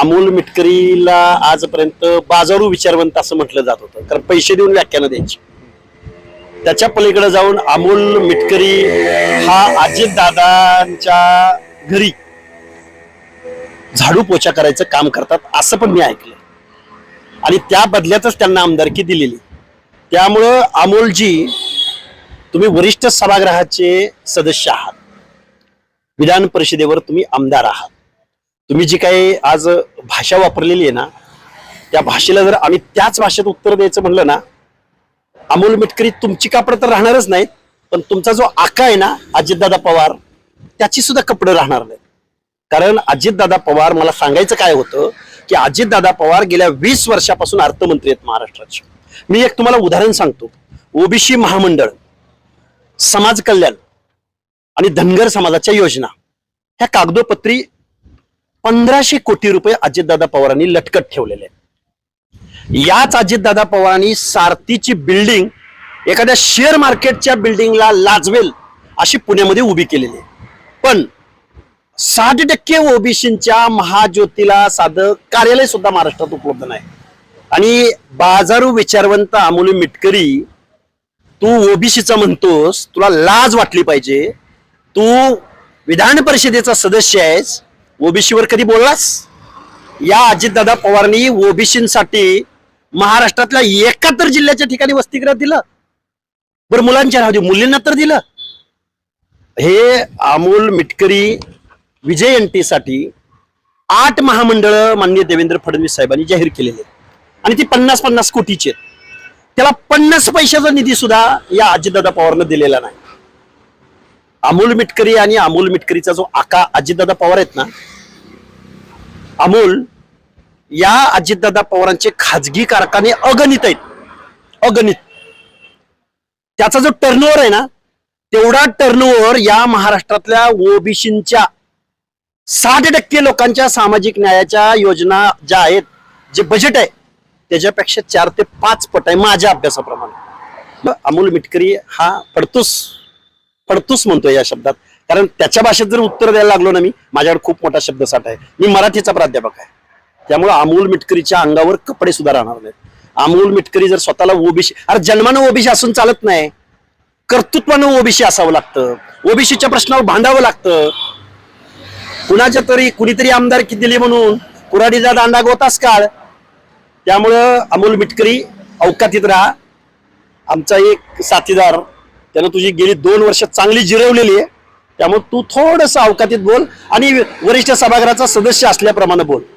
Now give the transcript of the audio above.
अमोल मिटकरीला आजपर्यंत बाजारू विचारवंत असं म्हटलं जात होतं. कारण पैसे देऊन व्याख्यानं द्यायची. त्याच्या पलीकडे जाऊन अमोल मिटकरी हा अजितदादांच्या घरी झाडू पोछा करायचं काम करतात असं पण मी ऐकलं. आणि त्या बदल्यातच त्यांना आमदारकी दिलेली. त्यामुळं अमोलजी तुम्ही वरिष्ठ सभागृहाचे सदस्य आहात. विधान परिषदेवर तुम्ही आमदार आहात. तुम्ही जी काही आज भाषा वापरलेली आहे ना त्या भाषेला जर आम्ही त्याच भाषेत उत्तर द्यायचं म्हणलं ना अमोल मिटकरी तुमची कापड तर राहणारच नाहीत पण तुमचा जो आका आहे ना अजितदादा पवार त्याची सुद्धा कपडे राहणार नाहीत. कारण अजितदादा पवार मला सांगायचं काय होतं की अजितदादा पवार गेल्या वीस वर्षापासून अर्थमंत्री आहेत महाराष्ट्राचे. मी एक तुम्हाला उदाहरण सांगतो. ओबीसी महामंडळ समाज कल्याण आणि धनगर समाजाच्या योजना. ह्या कागदोपत्री पंधराशे कोटी रुपये अजितदादा पवारांनी लटकत ठेवलेले आहेत. याच अजितदादा पवारांनी सारथीची बिल्डिंग एखाद्या शेअर मार्केटच्या बिल्डिंगला लाजवेल अशी पुण्यामध्ये उभी केलेली आहे. पण साठ टक्के ओबीसींच्या महाज्योतीला साधं कार्यालय सुद्धा महाराष्ट्रात उपलब्ध नाही. आणि बाजारू विचारवंत अमोल मिटकरी तू ओबीसीचा म्हणतोस तुला लाज वाटली पाहिजे. तू विधान परिषदेचा सदस्य आहेस. ओबीसीवर कधी बोललास? या अजितदादा पवारांनी ओबीसीसाठी महाराष्ट्रातल्या एकाहत्तर जिल्ह्याच्या ठिकाणी वसतिगृह दिलं. बरं मुलांच्या राहू दे मुलींना तर दिलं. हे अमोल मिटकरी विजय एनटीसाठी आठ महामंडळ माननीय देवेंद्र फडणवीस साहेबांनी जाहीर केलेले आणि ती पन्नास पन्नास कोटीची आहेत. त्याला पन्नास पैशाचा निधी सुद्धा या अजितदादा पवारनं दिलेला नाही. अमोल मिटकरी आणि अमोल मिटकरीचा जो आका अजितदादा पवार आहेत ना अमोल या अजितदादा पवारांचे खाजगी कारखाने अगणित आहेत. अगणित. त्याचा जो टर्नओव्हर आहे ना तेवढा टर्नओव्हर या महाराष्ट्रातल्या ओबीसींच्या साठ टक्के लोकांच्या सामाजिक न्यायाच्या योजना ज्या आहेत जे बजेट आहे त्याच्यापेक्षा चार ते पाच पट आहे माझ्या अभ्यासाप्रमाणे. अमोल मिटकरी हा पडतोस पडतोस म्हणतो या शब्दात. कारण त्याच्या भाषेत जर उत्तर द्यायला लागलो ना मी माझ्याकडे खूप मोठा शब्दसाठा आहे. मी मराठीचा प्राध्यापक आहे. त्यामुळे अमोल मिटकरीच्या अंगावर कपडे सुद्धा राहणार नाहीत. अमोल मिटकरी जर स्वतःला ओबीसी अरे जन्मानं ओबीसी असून चालत नाही. कर्तृत्वानं ओबीसी असावं लागतं. ओबीसीच्या प्रश्नावर भांडावं लागतं. कुणाच्या तरी कुणीतरी आमदारकी दिली म्हणून कुराडीचा दांडा गोतास काळ. त्यामुळं अमोल मिटकरी अवकातीत राहा. आमचा एक साथीदार त्यानं तुझी गेली दोन वर्ष चांगली जिरवलेली आहे. त्यामुळे तू थोडंसं अवकातीत बोल आणि वरिष्ठ सभागृहाचा सदस्य असल्याप्रमाणे बोल.